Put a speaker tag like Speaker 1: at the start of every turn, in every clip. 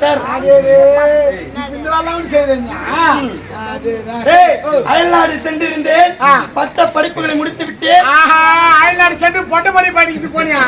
Speaker 1: Sir. அயல்நாடு சென்றிருந்தேன். பட்ட படிப்புகளை முடித்து விட்டேன்
Speaker 2: ஆஹா அயல்நாடு சென்று பொட்டை படி போனியா?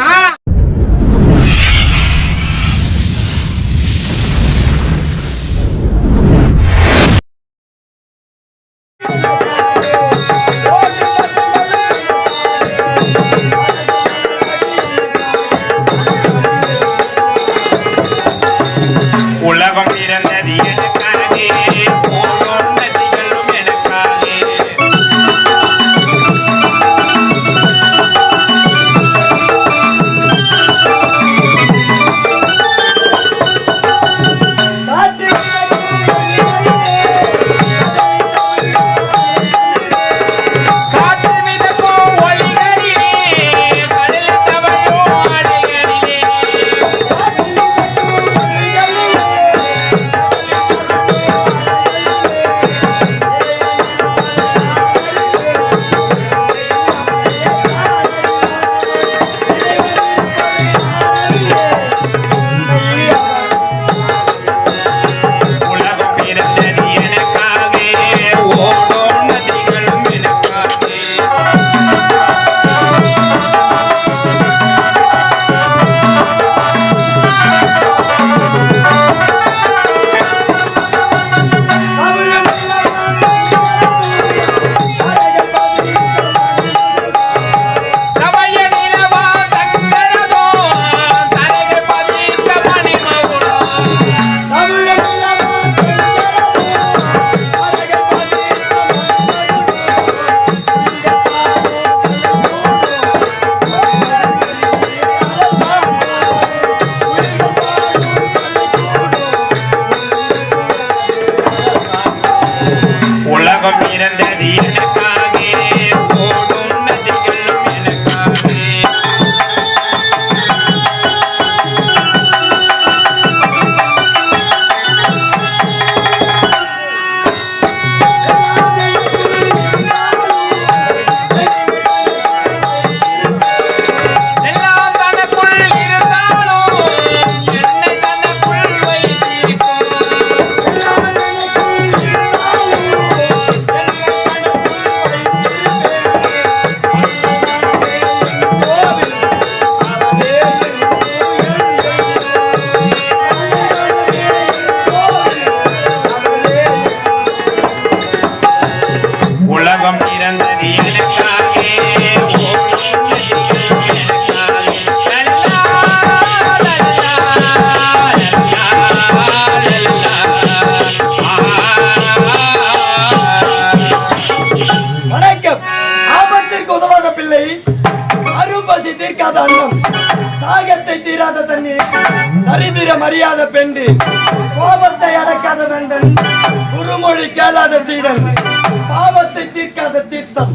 Speaker 1: தீர்க்காத தீர்த்தம்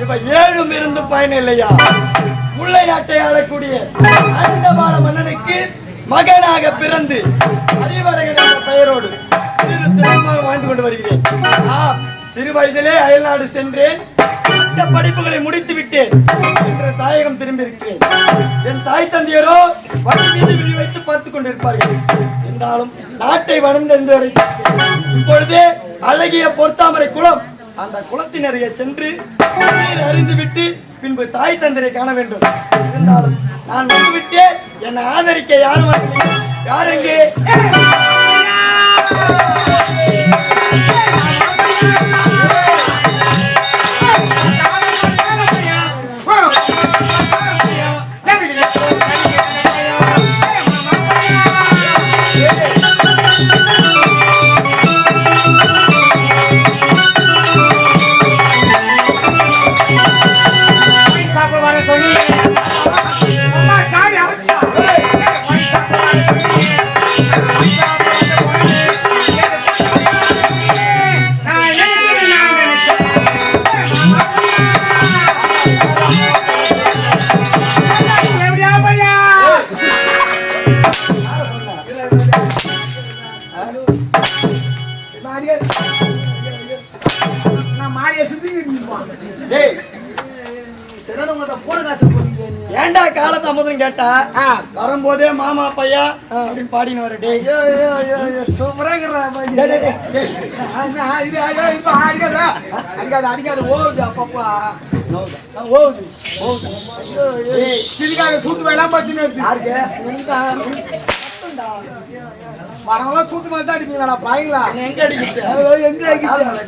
Speaker 1: இவை ஏழும் இருந்து பயனில்லையா? முல்லை நாட்டை ஆளக்கூடிய அண்டபால மன்னனுக்கு மகனாக பிறந்து அறிவழகன் என்ற பெயரோடு சிறு சிறப்பாக வாழ்ந்து கொண்டு வருகிறேன். ஆம், சிறு வயதிலே அயல்நாடு சென்றேன். இந்த படிப்புகளை முடித்து விட்டேன் என்று தாயகம் திரும்பி இருக்கிறேன் என் தாய் தந்தையரோ வழி மீது விழி வைத்து பார்த்துக் கொண்டிருப்பார்கள். இருந்தாலும் நாட்டை வளர்ந்து என்று இப்பொழுதே அழகிய பொத்தாமரை குளம் அந்த குளத்தினரைய சென்று நீர் அறிந்துவிட்டு பின்பு தாய் தந்தரை காண வேண்டும். இருந்தாலும் நான் வந்து விட்டேன் என்னை ஆதரிக்க யாரும் வரவில்லை. யார் எங்கே
Speaker 2: கேட்டா
Speaker 1: ஆ.
Speaker 2: வரும்போதே மாமா பையா அப்படின்னு பாடின்னு வர
Speaker 1: ஐயோ, சூப்பரா அடிக்காத. அடிக்காத, ஓவுது அப்பப்பா.
Speaker 2: ஏய்.
Speaker 1: சிரிக்காத, சூத்து வேலாம் இருக்கு.
Speaker 2: யாருக்கு
Speaker 1: சூத்து மாதிரி தான் அடிப்பீங்களாடா, பாய்ங்களா?
Speaker 2: எங்க அடிக்கிச்சு
Speaker 1: ஐயோ, எங்க
Speaker 2: கால் மேல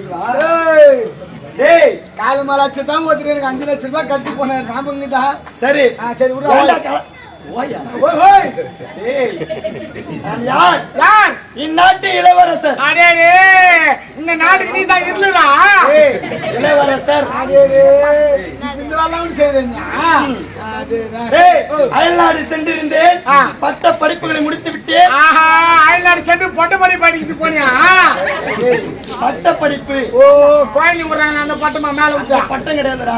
Speaker 1: காலு மேல அடிச்சு தான் ஒருத்தர் எனக்கு அஞ்சு லட்சம் ரூபாய் கட்டி போனாரு. ஞாபகம் தான்
Speaker 2: சரி.
Speaker 1: ஆ, சரி, விட்றா.
Speaker 2: இந்நாட்டு இளவரசர்.
Speaker 1: அடே அடே, இந்த நாட்டுக்கு நீ தான் இருளுடா.
Speaker 2: ஏய், இளவரசர்.
Speaker 1: அடே அடே, இந்த அதேதான்
Speaker 2: டேய் அயல்நாடு சென்றிருந்தேன். பட்ட படிப்புகளை முடித்து விட்டேன்
Speaker 1: ஆஹா அயல்நாடு சென்று பொட்டை படி படிக்கிட்டு போனியா
Speaker 2: பட்ட படிப்பு
Speaker 1: ஓ விடுறாங்க அந்த பட்டமா மேல விட்டா
Speaker 2: பட்டம் கிடையாதுடா.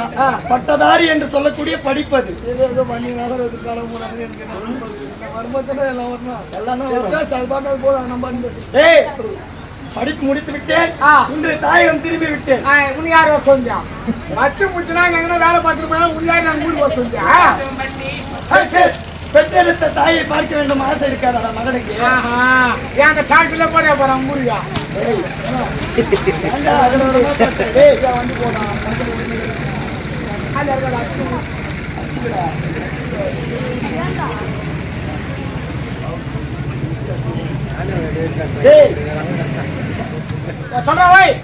Speaker 2: பட்டதாரி என்று சொல்லக்கூடிய படிப்பு அது
Speaker 1: எல்லாம்
Speaker 2: எல்லாம் வரும்.
Speaker 1: சரிதான், போதும் நம்ம
Speaker 2: படிப்பு முடித்து விட்டேன். இன்று தாயகம் திரும்பி விட்டேன்.
Speaker 1: ஆ, உன்னை யார் வர சொந்தியா வச்சு முச்சுனா எங்கன்னா வேலை பார்த்துட்டு போனா உன்னை யார் நாங்க ஊருக்கு வர சொந்தியா
Speaker 2: பெற்றெடுத்த தாயை பார்க்க வேண்டும் ஆசை இருக்காதா மகனுக்கு?
Speaker 1: அந்த டாக்டர்ல போறியா போறான் ஊருக்கா?
Speaker 2: டேய், ஏன்டா அகடோரமா பேசுற? டேய்,
Speaker 1: வண்டி போனா அது சொல்றேன் ஓய்.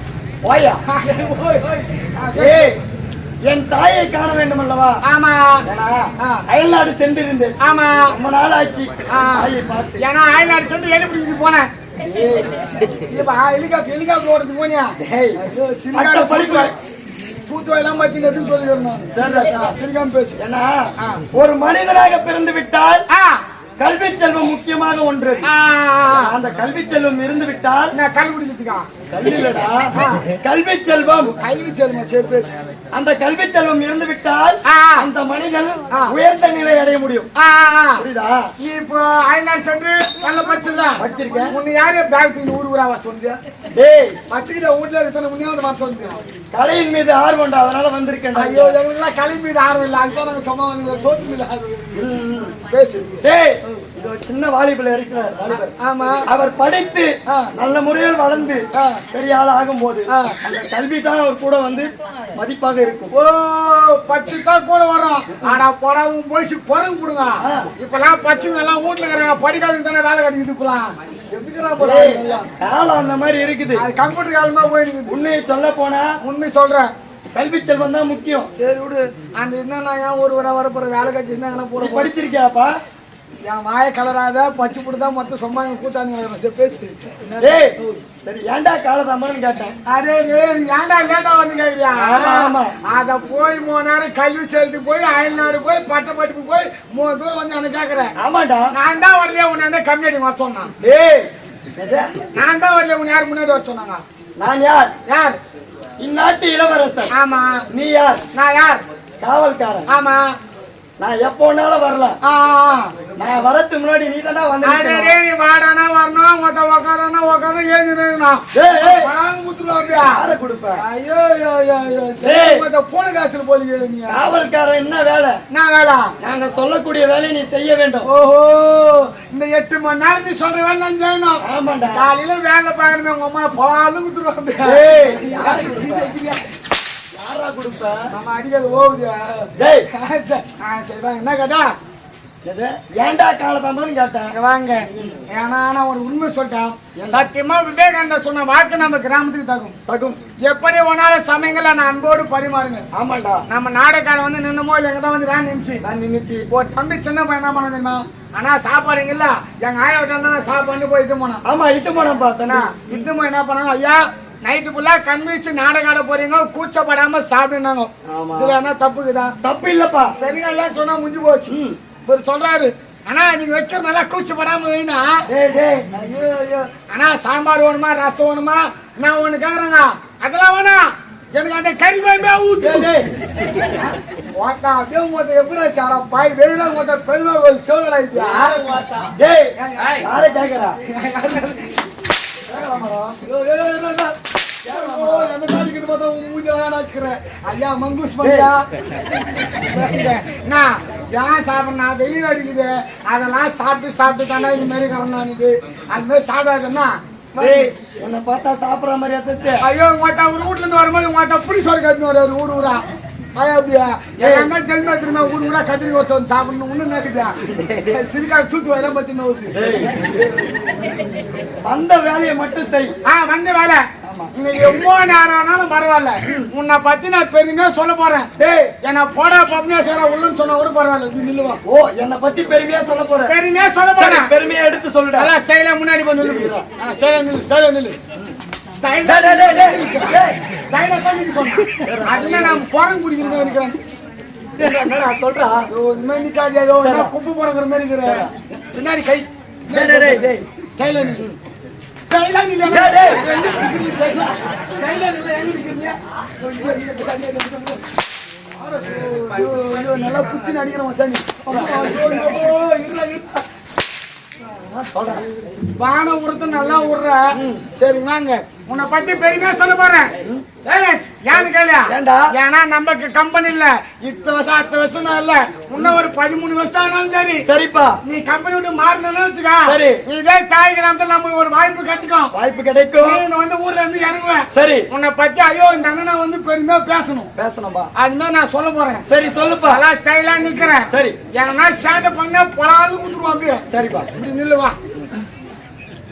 Speaker 2: ஓயா.
Speaker 1: ஓய் ஓய் ஆ,
Speaker 2: ஏய் என் தாயை காண வேண்டும் அல்லவா
Speaker 1: ஆமா.
Speaker 2: அயல்நாடு சென்றிருந்தேன்.
Speaker 1: ஆமா.
Speaker 2: ரொம்ப நாள் ஆச்சு. தாயை பார்த்து.
Speaker 1: ஏன்னா அயல்நாடு சொல்லி எழுப்பி இது போனேன் ஹெலிகாப்டர் ஹெலிகாப்டர் ஓடுறது போனியா?
Speaker 2: படிப்பு. ஒரு மனிதனாக பிறந்து விட்டால் கல்வி செல்வம் முக்கியமாக ஒன்று. அந்த கல்வி செல்வம் இருந்து விட்டால்
Speaker 1: நான் கல் குடிக்கிறதுக்கா
Speaker 2: கல்விலடா கல்வி செல்வம்.
Speaker 1: கல்வி செல்வம் சரி பேசு.
Speaker 2: அந்த கல்வி செல்வம் இருந்து விட்டால். அந்த மனிதன். உயர்ந்த நிலை அடைய முடியும். புரியுதா?
Speaker 1: நீ இப்போ அயல்நாடு சென்று நல்ல படிச்சில்ல
Speaker 2: படிச்சிருக்கேன்.
Speaker 1: உன்னை யாரே பேக் தூக்கி ஊர் ஊரா சொந்தியா
Speaker 2: டேய்.
Speaker 1: வச்சுக்கிட்ட வீட்டுல இருக்கிற முன்னே வந்து வர சொந்தியா
Speaker 2: கலையின் மீது ஆர்வம்டா அதனால வந்திருக்கேன்டா
Speaker 1: ஐயோ எங்களுக்குலாம் கல்வி மீது ஆர்வம் இல்லை. அதுதான் நாங்க சும்மா வந்து சோத்து மீது ஆர்வம். பேசு.
Speaker 2: டேய். சின்ன வாலிபர். இருக்கிறார்
Speaker 1: ஆமா.
Speaker 2: அவர் படித்து. நல்ல முறையில் வளர்ந்து. பெரிய ஆள் ஆகும்போது
Speaker 1: ஆ.
Speaker 2: அந்த கல்வி தான் அவர் கூட வந்து மதிப்பாக இருக்கும்.
Speaker 1: ஓ பச்சு தான் கூட வரும் ஆனா படம் போயிச்சு குரங்கு கொடுங்க. இப்பெல்லாம் பச்சுங்க எல்லாம் வீட்டுல இருக்கிறாங்க. படிக்காதவங்க தானே வேலை கிடைக்குது இப்பெல்லாம்
Speaker 2: காலம் அந்த மாதிரி இருக்குது.
Speaker 1: அது கம்ப்யூட்டர் காலமா போயிடுது.
Speaker 2: உண்மையை சொல்ல போனா
Speaker 1: உண்மை சொல்றேன்.
Speaker 2: கல்வி செல்வம் தான் முக்கியம்.
Speaker 1: சரி விடு. அந்த என்ன ஏன் ஒரு வர வர போற வேலை கட்சி என்ன போற?
Speaker 2: படிச்சிருக்கியாப்பா?
Speaker 1: என் வாய கலராத பச்சை புடுதா மொத்தம் எங்க கூட்டாங்க பேசு.
Speaker 2: டேய் சரி ஏன்டா காலதாமன்னு கேட்டேன்.
Speaker 1: அதே நீ ஏன்டா லேட்டா வந்து கேக்குறியா. அத போய் மூணு நேரம் கல்வி செலுத்து போய் அயல்நாடு போய் பட்ட படிப்பு போய் மூணு தூரம் வந்து என்ன கேக்குறேன்
Speaker 2: ஆமாடா.
Speaker 1: நான் தான் வரலையே உன்னை வந்து கம்யூனிட்டி வர சொன்னான்? நான் தான் வரலையே உன்னை யார் முன்னாடி வர சொன்னாங்க?
Speaker 2: நான் யார்?
Speaker 1: யார்?
Speaker 2: இந்நாட்டு இளவரசர்.
Speaker 1: ஆமா.
Speaker 2: நீ யார்?
Speaker 1: நான் யார்?
Speaker 2: காவல்காரன்.
Speaker 1: ஆமா.
Speaker 2: நான் எப்போ வேணாலும் வரலாம் நான் வரதுக்கு முன்னாடி நீ தானே வந்து.
Speaker 1: நீ வாடானா வரணும் மொத்த உக்காரனா உக்காரணும் ஏஞ்சு நிற்கணும்
Speaker 2: டேய், ஏய்,
Speaker 1: பணம் குத்துருவா அப்படியா?
Speaker 2: யாரை கொடுப்ப?
Speaker 1: ஐயோ ஐயோ ஐயோ ஐயோ. போன காசுல போலியே நீ.
Speaker 2: காவல்காரன் என்ன வேலை?
Speaker 1: நான் வேலை?
Speaker 2: நாங்க சொல்லக்கூடிய வேலையை நீ செய்ய வேண்டும்.
Speaker 1: ஓஹோ இந்த எட்டு மணி நேரம் நீ சொல்ற வேலை நான் செய்யணும்.
Speaker 2: ஆமாண்டா.
Speaker 1: காலையில வேலை பாக்குறேன் உங்க அம்மா பாலும் குத்துருவாங்க
Speaker 2: டேய், யாரை கொடுப்ப? யாரா கொடுப்ப
Speaker 1: நம்ம அடிக்கிறது ஓகுது
Speaker 2: டேய்.
Speaker 1: சரி வாங்க. என்ன கேட்டா?
Speaker 2: ஏன்டா காலதாமன்னு கேட்டேன்
Speaker 1: வாங்க. ஏன்னா நான் ஒரு உண்மை சொல்லிட்டேன் சத்தியமா விவேகானந்தா சொன்ன வாக்கு நம்ம கிராமத்துக்கு தகும்.
Speaker 2: தகும்.
Speaker 1: எப்படி ஒன்னால சமயங்கள நான் அன்போடு பரிமாறுங்க
Speaker 2: ஆமாண்டா.
Speaker 1: நம்ம நாடகாரன் வந்து நின்னுமோ இல்லை தான் வந்து வேன் நின்றுச்சு
Speaker 2: நான் நின்னுச்சு.
Speaker 1: ஒரு தம்பி சின்ன பையன் என்ன பண்ண தெரியுமா? ஆனா சாப்பாடு இல்ல. எங்க ஆயா விட்டு தான் சாப்பாடு போயிட்டு போனான்.
Speaker 2: ஆமா இட்டு போனேன் பார்த்தேனா
Speaker 1: இன்னும் என்ன பண்ணாங்க ஐயா நைட்டு ஃபுல்லா கண்வீச்சு நாடகாட போறீங்க கூச்சப்படாம சாப்பிடுனாங்க. இதுல என்ன தப்புக்குதா?
Speaker 2: தப்பு இல்லப்பா.
Speaker 1: சரிங்க ஐயா சொன்னா முடிஞ்சு போச்சு. இவர் சொல்றாரு ஆனா நீங்க வைக்கிற நல்லா கூச்சப்படாம ஐயோ ஆனா சாம்பார் வேணுமா? ரசம் வேணுமா? நான் ஒண்ணு கேக்குறேங்க அதெல்லாம் வேணாம் எனக்கு அந்த கறி வேணுமே ஊத்து.
Speaker 2: டேய் டேய்.
Speaker 1: ஓத்தா அப்படியே மொத்த எப்படி சாடா பாய் வெயில மொத்த பெருமை சோழடா இது
Speaker 2: யாரை கேக்குறா?
Speaker 1: ஐயா மங்கூஸ் மங்கா ஏன் சாப்பிடணும் வெயில் அடிக்குது அதெல்லாம் சாப்பிட்டு சாப்பிட்டு தானே இது மாதிரி கரணானுது அது மாதிரி சாப்பிடாதுன்னா
Speaker 2: உன்னை பார்த்தா சாப்பிடுற மாதிரி
Speaker 1: ஐயோ உங்க ஒரு வீட்ல இருந்து வரும்போது உங்க புளி சோறு கட்டினு வர்றாரு ஊர் ஊரா. அப்படியா எங்க அண்ணா ஜென்ம திரும்ப ஊர் ஊரா கத்திரி வச்சு வந்து சாப்பிடணும். ஒண்ணு நினைக்குதா சிரிக்கா சூத்து வர பத்தி
Speaker 2: வந்த வேலையை மட்டும் செய்.
Speaker 1: ஆ வந்த வேலை. இன்னைக்கு எவ்வளோ நேரம் ஆனாலும் பரவாயில்ல. உன்னை பத்தி நான் பெருமையா சொல்ல போறேன்.
Speaker 2: டேய்
Speaker 1: என்ன போடா பப்னேஸ்வரா உள்ளன்னு சொன்னா கூட பரவாயில்ல. நீ நில்லுவா
Speaker 2: ஓ என்னை பத்தி பெருமையா சொல்ல போற
Speaker 1: பெருமையா சொல்ல
Speaker 2: சரி
Speaker 1: போறேன்.
Speaker 2: பெருமையா எடுத்து சொல்லுடா.
Speaker 1: ஸ்டைலா முன்னாடி போய் நில்லு. ஸ்டைலா நில்லு ஸ்டைலா நில்லு. நான் பிடிக்கிறேன் நினைக்கிறேன்.
Speaker 2: என்னடா சொல்றா?
Speaker 1: இந்த மாதிரி நிக்காது என்ன குப்பு போறங்கிற மாதிரி இருக்கிற? பின்னாடி கை. ஸ்டைலா நில்லு ஸ்டைலா நிக்கிறீங்க ஸ்டைலா நில்லு எங்க நிக்கிறீங்க நில்லு.
Speaker 2: ஐயோ, ஐயோ, நல்லா புடிச்சு நடிக்கிற மச்சான் நீ.
Speaker 1: ஐயோ, ஐயோ, இருடா, இருடா.
Speaker 2: சொல்றா.
Speaker 1: வான உரத்து நல்லா விடுற சரி வாங்க. உன்னை பத்தி பெருமையா சொல்ல போறேன். ஏன்னு கேளு?
Speaker 2: ஏன்டா?
Speaker 1: ஏன்னா நமக்கு கம்பெனி இல்ல. இத்தனை வருஷம் அத்தனை வருஷம் இல்ல. இன்னும் ஒரு பதிமூணு வருஷம் ஆனாலும் சரி.
Speaker 2: சரிப்பா.
Speaker 1: நீ கம்பெனி விட்டு மாறணும்னு வச்சுக்கா.
Speaker 2: சரி.
Speaker 1: இதே தாய் கிராமத்துல நமக்கு ஒரு வாய்ப்பு கிடைக்கும்
Speaker 2: வாய்ப்பு கிடைக்கும்.
Speaker 1: நீ வந்து ஊர்ல இருந்து இறங்குவேன்
Speaker 2: சரி.
Speaker 1: உன்னை பத்தி ஐயோ இந்த அண்ணனை வந்து பெருமையா பேசணும்.
Speaker 2: பேசணும்பா.
Speaker 1: அது மாதிரி நான் சொல்ல போறேன்.
Speaker 2: சரி சொல்லுப்பா.
Speaker 1: நல்லா ஸ்டைலா நிக்கிறேன்.
Speaker 2: சரி.
Speaker 1: ஏன்னா சேட்டை பண்ண பொலாலும் அப்படியே.
Speaker 2: சரிப்பா.
Speaker 1: இப்படி நில்லு வா.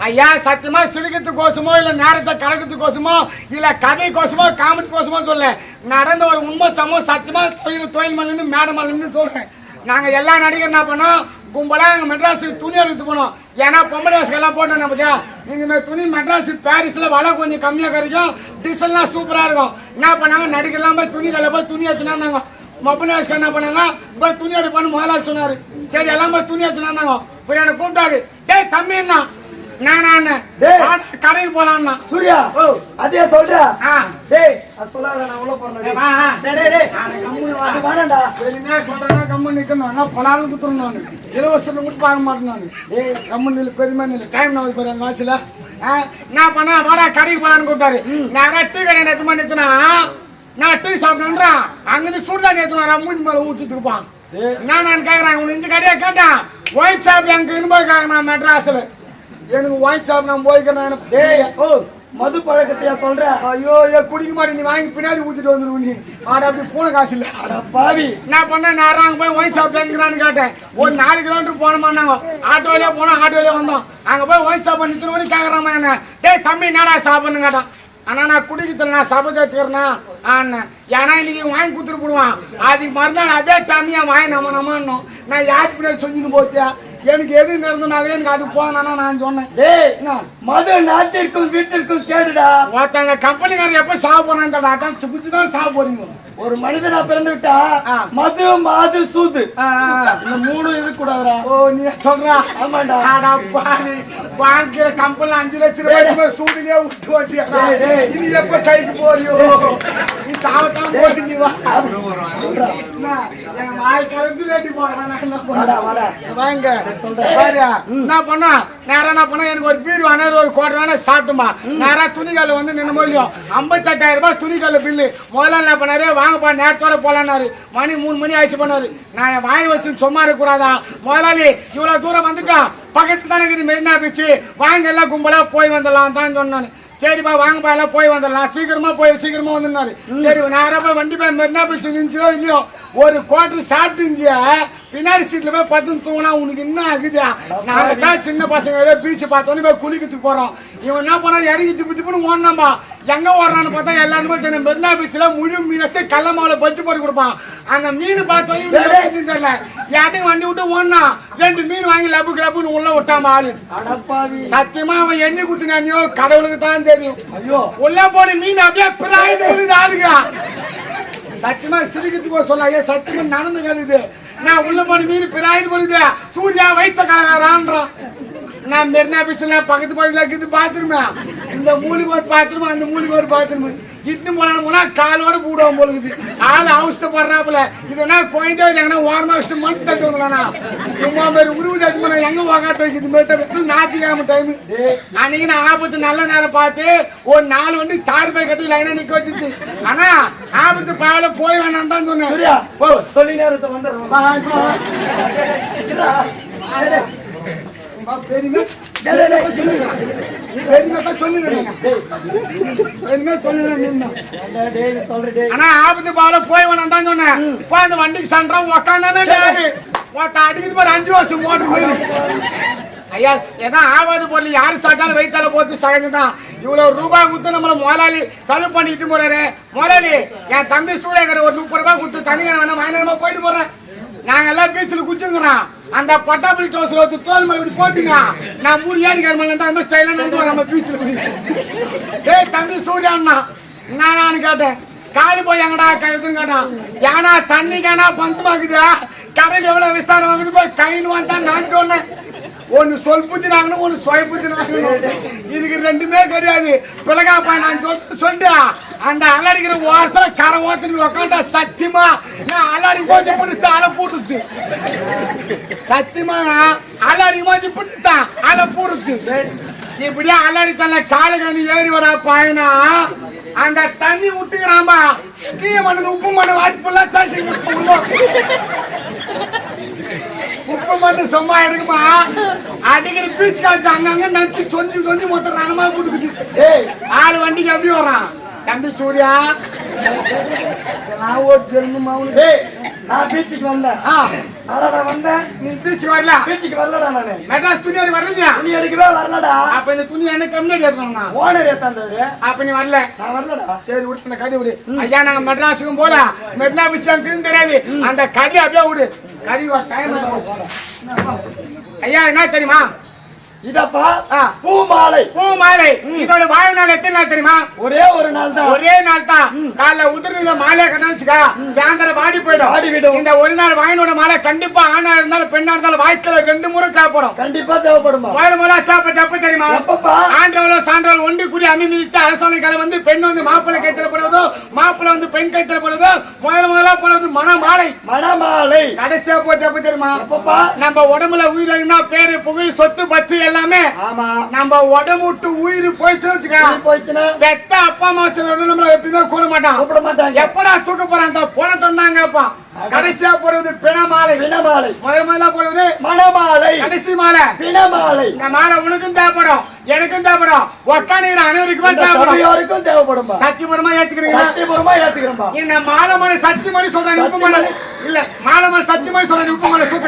Speaker 1: ஐயா சத்தியமா சிரிக்கிறதுக்கோசமோ இல்ல நேரத்தை கடக்கிறது கோசமோ இல்ல கதை கோசமோ காமெடி கோசமோ சொல்ல. நடந்த ஒரு உண்மை சம்பவம் சத்தியமா தொழில் தொழில் மல்லு மேடம் மல்லுன்னு சொல்றேன். நாங்க எல்லா நடிகர் என்ன பண்ணோம்? கும்பலா எங்க மெட்ராஸுக்கு துணி எடுத்து போனோம். ஏன்னா பொம்பளை எல்லாம் போட்டோம் நமக்கு இந்த மாதிரி துணி மெட்ராஸ் பாரிஸ்ல வலை கொஞ்சம் கம்மியா கிடைக்கும். டிசைன்லாம் சூப்பரா இருக்கும். என்ன பண்ணாங்க? நடிகர்லாம் போய் துணி கலை போய் துணி எடுத்துனாங்க மொபைல் என்ன பண்ணாங்க? போய் துணி எடுப்பான்னு முதலாளி சொன்னாரு. சரி எல்லாம் போய் துணி எடுத்துனாங்க அப்புறம் என்ன கூப்பிட்டாரு. டேய் தம்பி என்ன? நான் நான். கடைக்கு போலான்னா
Speaker 2: சூர்யா. அதே சொல்றா. டேய் அது சொல்லாத நான் உள்ள போறேன். டேய். டேய்
Speaker 1: நானு கம்முனு வா.
Speaker 2: வேணாம்டா.
Speaker 1: சரிண்ணே சொல்றேன்னா கம்மு நிக்கணும். என்ன போனாலும் குத்துறணும் நான். இலவசத்தை மட்டும் பார்க்க மாட்டேன் நான்.
Speaker 2: டேய்
Speaker 1: கம்மு நில்லு பெருமை நில்லு. டைம் நான் போறேன் வாட்சில நான் பண்ண? வாடா கடைக்கு போலான்னு கூப்பிட்டாரு. நேரா டீ கடை எடுத்து நிறுத்தினா நான் டீ சாப்பிட்டேன்றா அங்கிருந்து சுடுதாணி எடுத்துனா மூஞ்சி மேல ஊற்றிட்டு இருப்பான். நான் நான் கேட்கறேன் உனக்கு இந்த கடையை கேட்டேன் ஒயிட் ஷாப் எங்க இருந்து போய் கேட்கறேன் மெட்ராஸ்ல எனக்கு ஒயிட் ஷாப் நான் போய்க்கிறேன்
Speaker 2: டேய்.
Speaker 1: ஓ
Speaker 2: மது பழக்கத்தையா சொல்ற?
Speaker 1: ஐயோ ஏ குடிக்க மாட்டேன் நீ வாங்கி பின்னாடி ஊத்திட்டு வந்துருவ நீ. ஆட அப்படி பூனை காசு இல்ல.
Speaker 2: அட பாவி.
Speaker 1: நான் பண்ண நேரம் அங்க போய் ஒயின் ஷாப் எங்கிறான்னு கேட்டேன். ஒரு நாலு கிலோமீட்டர் போனோமான்னாங்க ஆட்டோலயே போனோம் ஆட்டோலயே வந்தோம். அங்க போய் ஒயின் ஷாப் பண்ணி திரும்ப கேக்குறாமா என்ன? டேய் தம்பி என்னடா சாப்பிடுன்னு கேட்டான். ஆனா நான் குடிக்கிறதுல நான் சபத்தை தீர்றேன் ஆனேன் ஏன்னா இன்னைக்கு வாங்கி கொடுத்துட்டு போடுவான். அதுக்கு மறுநாள் அதே டைமியா வாங்கி நம்ம நம்மன்னோம் நான் யார் பின்னாடி செஞ்சுன்னு போச்சியா எனக்கு எது நடந்தனாவே எனக்கு அது போனா நான் சொன்னேன்.
Speaker 2: மது நாட்டிற்கும் வீட்டிற்கும் கேடுடா.
Speaker 1: ஒருத்தங்க கம்பெனிக்காரர் எப்ப சாக போறான்னு அதான் சுகுச்சு தான் சாக போறீங்க
Speaker 2: ஒரு மனிதனா பிறந்து விட்டா. மது மாது சூது. இந்த மூணு இருக்க கூடாதுடா
Speaker 1: ஓ நீ சொல்றா. அடா பாவி வாங்கிற கம்பெனில அஞ்சு லட்சம் ரூபாய் சூடிலே விட்டு ஓட்டியாடா.
Speaker 2: டேய், டேய்.
Speaker 1: நீ எப்ப கைக்கு போறியோ? நீ சாவத்தான் போட்டு நீ வா. என் கலந்து வேட்டி போறேன் வாங்க.
Speaker 2: சொல்றேன்.
Speaker 1: பாரு என்ன பண்ணா? நேரா என்ன பண்ணா? எனக்கு ஒரு பீர் வேணும். ஒரு கோட்டை வேணும். சாப்பிட்டுமா. நேரா துணிக்கல்ல வந்து நின்று இல்லையோ? ஐம்பத்தெட்டாயிரம் ரூபாய் துணிக்கல்ல பில்லு முதல்ல என்ன பண்ணாரு? வாங்கப்பா நேரத்தோட போலான்னாரு. மணி மூணு மணி ஆயிடுச்சு பண்ணாரு நான் என் வாய் வச்சு சும்மா இருக்க கூடாதா? முதலாளி இவ்வளவு தூரம் வந்துட்டா? பக்கத்து தானே இருக்குது மெரினா பீச்சு. வாங்க எல்லாம் கும்பலா போய் வந்துடலாம் தான் சொன்னானு சரிப்பா வாங்கப்பா எல்லாம் போய் வந்துடலாம். சீக்கிரமா போய் சீக்கிரமா வந்துருந்தாரு சரி நேரா போய் வண்டி போய் மெரினா பீச் நின்றுச்சோ இல்லையோ? ஒரு குவார்டர் சாப்பிட்டு இந்தியா பின்னாடி சீட்ல போய் பத்து தூங்கினா உனக்கு என்ன ஆகுது? நாங்க தான் சின்ன பசங்க ஏதோ பீச் பார்த்தோன்னு போய் குளிக்கிறதுக்கு போறோம். இவன் என்ன பண்ணா இறங்கி திப்பு திப்புன்னு ஓடனாம்பா எங்க ஓடுறான்னு பார்த்தா எல்லாருமே தெரியும் மெரினா பீச்ல முழு மீனத்தை கள்ள மாவுல பச்சு போட்டு கொடுப்பான். அந்த மீன் பார்த்தோம் இவனுக்கு தெரியல? யார்ட்டையும் வண்டி விட்டு ஓடினா ரெண்டு மீன் வாங்கி லப்பு லப்புன்னு உள்ள விட்டான் ஆளு. சத்தியமா அவன் எண்ணி குத்துனானியோ கடவுளுக்கு தான் தெரியும். உள்ள போன மீன் அப்படியே பிராய்ந்து விழுது ஆளுங்க. சத்தியமா சிரிக்கிறதுக்கு சொல்ல ஐயா சத்தியமா நடந்து கழுது நான் உள்ள போன மீன் பிராய்ந்து போடுது சூர்யா வைத்த கலகாரான்றான். நான் மெரினா பீச்சில் பக்கத்து பகுதியில் இருக்குது பாத்ரூமே. இந்த மூலிகை ஒரு பாத்ரூம் அந்த மூலிகை ஒரு பாத்ரூம். இட்னு போனான்னு போனா காலோட பூடுவோம் போலுக்குது ஆள் அவஸ்தப்படுறாப்புல. இதுனா குழந்தை எங்கன்னா ஓரமா வச்சுட்டு மணி தட்டு வந்துடலாம்னா? சும்மா பேர் உருவு தச்சு எங்க உக்காத்து வைக்குது மாதிரி ஞாயிற்றுக்கிழமை டைம் அன்னைக்கு நான் ஆபத்து நல்ல நேரம் பார்த்து ஒரு நாலு வண்டி தார் பை கட்டி லைனா நிக்க வச்சுச்சு. ஆனா ஆபத்து பாவல போய் வேணாம் தான் சொன்னேன்.
Speaker 2: சொல்லி நேரத்தை வந்துடுறோம்.
Speaker 1: பெருமை. சொல்லுங்க. ஆனா ஆபத்து பாவல போய் வேணாம் தான் சொன்னேன். போய் அந்த வண்டிக்கு சண்டா உக்காந்தானே லேடு ஒருத்த அடிக்குது பாரு அஞ்சு வருஷம் மோட்டர் போயிரு ஐயா ஏன்னா ஆவாது பொருள் யாரு சாட்டாலும் வயிற்றால போத்து சகஜம்தான். இவ்வளவு ரூபாய் கொடுத்து நம்மள முதலாளி செலவு பண்ணிட்டு போறாரு. முதலாளி என் தம்பி சூரியகரை ஒரு முப்பது ரூபாய் கொடுத்து தனியாக வேணாம் வாங்கினமா போயிட்டு போறேன். நாங்க எல்லாம் பீச்சில் குடிச்சுங்கிறோம் அந்த பட்டாபுரி டோசர் வச்சு தோல் மறுபடி இப்படி போட்டுங்க. நான் மூணு ஏரிக்கார மேல இருந்தா அந்த மாதிரி நடந்து வந்து நம்ம பீச்சில் ஏய் தம்பி சூர்யா அண்ணா. நான் கேட்டேன். காலி போய் எங்கடா கைதுன்னு கேட்டான். ஏன்னா தண்ணி கேனா பஞ்சமாக்குது கடையில் எவ்வளோ விசாரம் வாங்குது போய் கைன்னு வந்தா நான் சொன்னேன். ஒன்று சொல் புத்தி நாங்கணும் ஒன்னு சொய புத்தி நாங்கணும் இதுக்கு ரெண்டுமே கிடையாது. பிளகாப்பா நான் சொல்லிட்டு சொல்லிட்டு அந்த அலடிக்கிற ஓரத்துல கரை ஓத்துட்டு உக்காண்டா சத்தியமா? நான் அலடி போச்சு பிடித்து அலை பூடுச்சு சத்தியமா? அலடி போச்சு பிடித்தான் அலை பூடுச்சு இப்படியே அலடி தள்ள காலு கண்ணி ஏறி வரா பாயினா? அந்த தண்ணி விட்டுக்கிறாம்பா கீழ மண்ணு உப்பு மண்ணு வாய்ப்புள்ள தசி உப்பு மட்டும் சும்மா இருக்குமா? அடிக்கிற பீச் காத்து அங்கங்க நச்சு சொஞ்சு சொஞ்சு மொத்தம் ரணமா போட்டுக்குது.
Speaker 2: ஏய்.
Speaker 1: ஆளு வண்டிக்கு எப்படி வர்றான்? தம்பி சூர்யா. இதெல்லாம் ஒரு ஜென்மம் அவனுக்கு.
Speaker 2: நான் பீச்சுக்கு வந்தேன்.
Speaker 1: ஆ,
Speaker 2: வரடா வந்தேன்.
Speaker 1: நீ பீச்சுக்கு வரல?
Speaker 2: பீச்சுக்கு வரலடா நானு.
Speaker 1: மெட்ராஸ் துணி எடுக்க வரலையா?
Speaker 2: துணி எடுக்கவே வரலடா.
Speaker 1: அப்ப இந்த துணி என்ன கம்மியாக எடுக்கணும்னா
Speaker 2: ஓனர் ஏத்தாந்தது
Speaker 1: அப்ப நீ வரல.
Speaker 2: நான் வரலடா.
Speaker 1: சரி விடு அந்த கதை விடு. ஐயா நாங்க மெட்ராஸுக்கும் போல மெட்னா பீச் அங்குன்னு தெரியாது. அந்த கதை அப்படியே விடு. கதை டைம் ஐயா என்ன தெரியுமா?
Speaker 2: இதப்பா?
Speaker 1: ஆ.
Speaker 2: பூ மாலை
Speaker 1: பூ மாலை இதோட வாயு நாள் எத்தனை நாள் தெரியுமா?
Speaker 2: ஒரே ஒரு நாள் தான்
Speaker 1: ஒரே நாள் தான் காலைல உதிர்ந்த மாலையை கட்ட வச்சுக்கா. சாயந்தரம் வாடி போயிடும்.
Speaker 2: வாடி விடும்.
Speaker 1: இந்த ஒரு நாள் வாயினோட மாலை கண்டிப்பா ஆணா இருந்தாலும் பெண்ணா இருந்தாலும் வாய்க்கல ரெண்டு முறை தேவைப்படும்
Speaker 2: கண்டிப்பா தேவைப்படுமா?
Speaker 1: முதல் முதல்ல தேப்ப தப்பு தெரியுமா?
Speaker 2: எப்பப்பா?
Speaker 1: ஆண்டவளோ சான்றோல் ஒன்று கூடி அமிமித்து அரசாணை காலம் வந்து பெண் வந்து மாப்பிள்ளை கைத்தல போடுவதோ மாப்பிள்ளை வந்து பெண் கைத்தல போடுவதோ முதல் முதலா போடுவது மன மாலை
Speaker 2: மணமாலை.
Speaker 1: கடைசியா போய் தப்பு தெரியுமா?
Speaker 2: எப்பப்பா?
Speaker 1: நம்ம உடம்புல உயிர் பேரு புகழ் சொத்து பத்து எல்லாமே
Speaker 2: ஆமா.
Speaker 1: நம்ம உடம்பு விட்டு உயிர் போயிடுச்சுன்னு வச்சுக்க.
Speaker 2: போயிடுச்சுன்னா?
Speaker 1: பெத்த அப்பா அம்மா வச்சு நம்மள எப்பயுமே கூட மாட்டான்.
Speaker 2: கூப்பிட மாட்டாங்க.
Speaker 1: எப்படா தூக்க போறான்? அந்த போன தந்தாங்கப்பா. கடைசியா போடுவது பிணமாலை.
Speaker 2: பிணமாலை.
Speaker 1: முதல் முதல்ல போடுவது
Speaker 2: மணமாலை.
Speaker 1: கடைசி மாலை.
Speaker 2: பிணமாலை.
Speaker 1: இந்த மாலை உனக்கும் தேவைப்படும். எனக்கும் தேவைப்படும். உக்காந்துக்கிற அனைவருக்குமே தேவைப்படும்.
Speaker 2: சபையோருக்கும் தேவைப்படுமா
Speaker 1: சத்தியபுரமா ஏத்துக்கிறீங்களா?
Speaker 2: சத்தியபுரமா ஏத்துக்கிறோம்பா
Speaker 1: இந்த மாலை மலை சத்தியமணி சொல்றேன் உப்பு மலை. இல்ல மாலை மலை சத்தியமணி சொல்றேன் உப்பு மலை சூத்த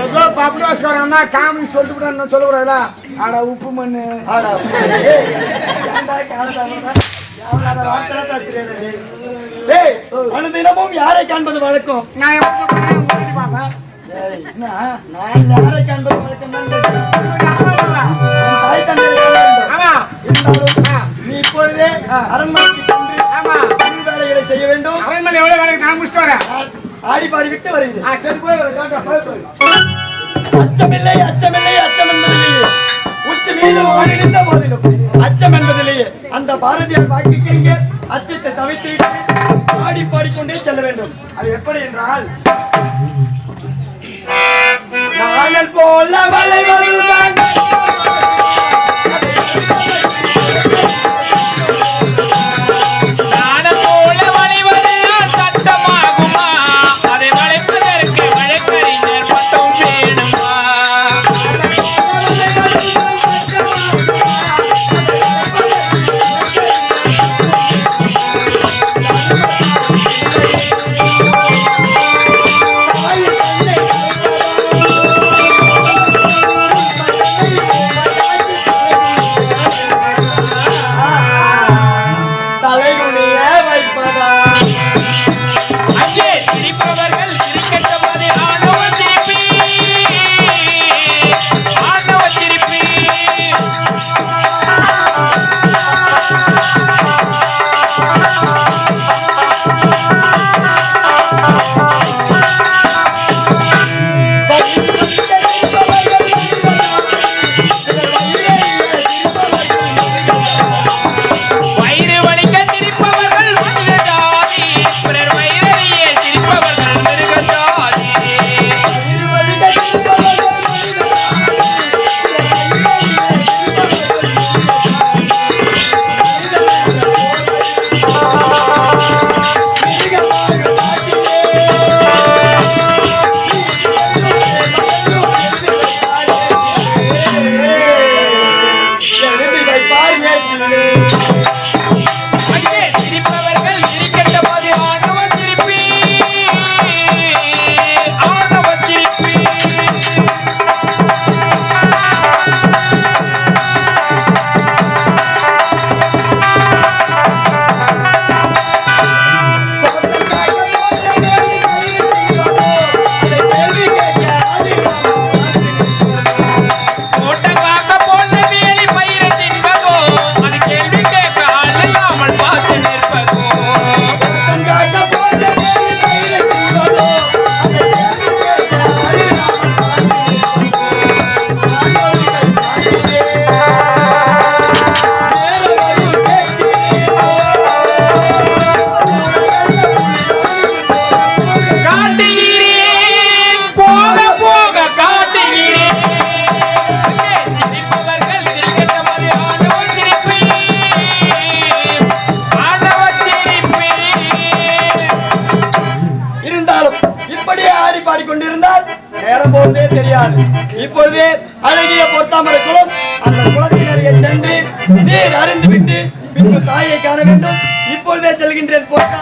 Speaker 1: ஏதோ பப்ளிவாஸ்காரன் தான் காமெடி சொல்லிட்டு சொல்லக்கூடாதுல ஆட உப்பு மண்ணு.
Speaker 2: ஆடா. அனுதினமும் யாரை காண்பது வழக்கம்?
Speaker 1: நான்?
Speaker 2: நான் யாரை காண்பது வழக்கம் ஆடி பாடி விட்டு வருகிறேன். அச்சமில்லை அச்சமில்லை அச்சம் என்பதிலேயே உச்சி மீது ஓடிருந்த போதிலும். அச்சம் என்பதிலேயே அந்த பாரதியார் வாழ்க்கைக்கு இங்கே அச்சத்தை தவித்து ஆடி பாடிக்கொண்டே செல்ல வேண்டும். அது எப்படி என்றால் நாணல் போல வலை வருவான்
Speaker 3: Alegre.
Speaker 2: தாயை காண வேண்டும். இப்பொழுதே செல்கின்றேன். போட்டா